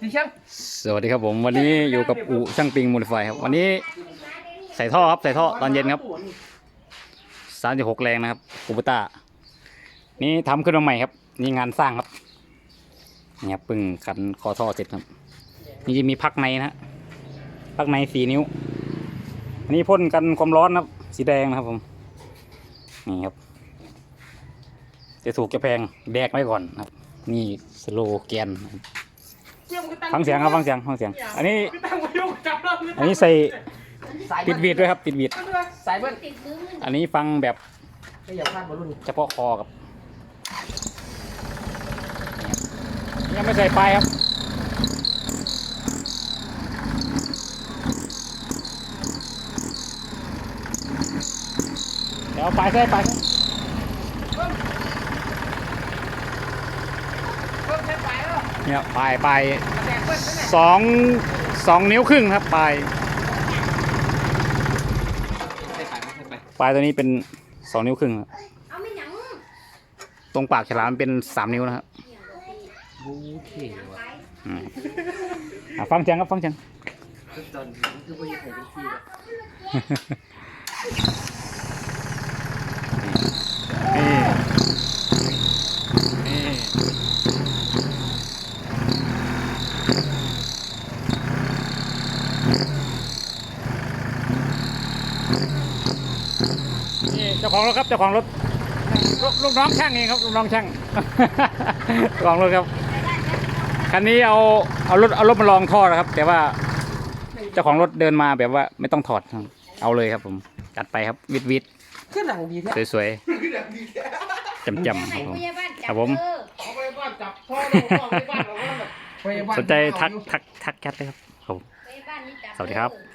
พี่ช่างสวัสดีครับผมวันนี้อยู่กับอูช่างปิงมูลไฟครับ วันนี้ใส่ท่อครับใส่ท่อตอนเย็นครับสามสิบหกแรงนะครับกูปต้านี่ทำขึ้นมาใหม่ครับ นี่งานสร้างครับนี่ครับเพิ่งขันคอท่อเสร็จครับ นี่จะมีพักในนะพักในสี่นิ้วอันนี้พ่นกันความร้อนครับ สีแดงนะครับผมนี่ครับจะถูกจะแพงแดกไว้ก่อนครับ นี่สโลแกนครับ ฟังเสียงครับฟังเสียงฟังเสียง อันนี้ตั้งไว้ยกจับแล้วอันนี้ใส่ติดวีดด้วยครับติดวีดสายเบิ้ลติดมือมึงอันนี้ฟังแบบไม่อย่าพลาดบอลลูนเฉพาะคอครับยังไม่ใส่ปลายครับเดี๋ยวเอาปลายใส่ปลายใส่ เบิ้ลใช้ไปแล้ว เนี่ยปลายปลายแตกเบิ้ลนั่นแหละสองสองนิ้วครึ่งครับปลายใช้ไปไม่ใช่ไปปลายตัวนี้เป็นสองนิ้วครึ่งครับเอาไม่หยังตรงปากฉลามเป็นสามนิ้วนะครับบูเข่ว่ะอืมอะฟังเสียงครับฟังเสียงตอนนี้คือไม่ใช่เป็นที่ นี่เจ้าของรถครับเจ้าของรถลูกลูกน้องช่างเองครับลูกน้องช่างเจ้าของรถครับคันนี้เอาเอารถเอารถมาลองท่อนะครับ แต่ว่าเจ้าของรถเดินมาแบบว่าไม่ต้องถอดครับเอาเลยครับผมจัดไปครับวิดวิดขึ้นหนังดีแท้สวยๆจำจำๆคให้รับผมพยาบาลครัจับบผมเออเอาไปบ้านจับพ่อเราพ่อไปบ้านเราก็แบบสนใจทักทักทักแชทเลยครับ ผมพยาบาลนี่จับสวัสดีครับเออ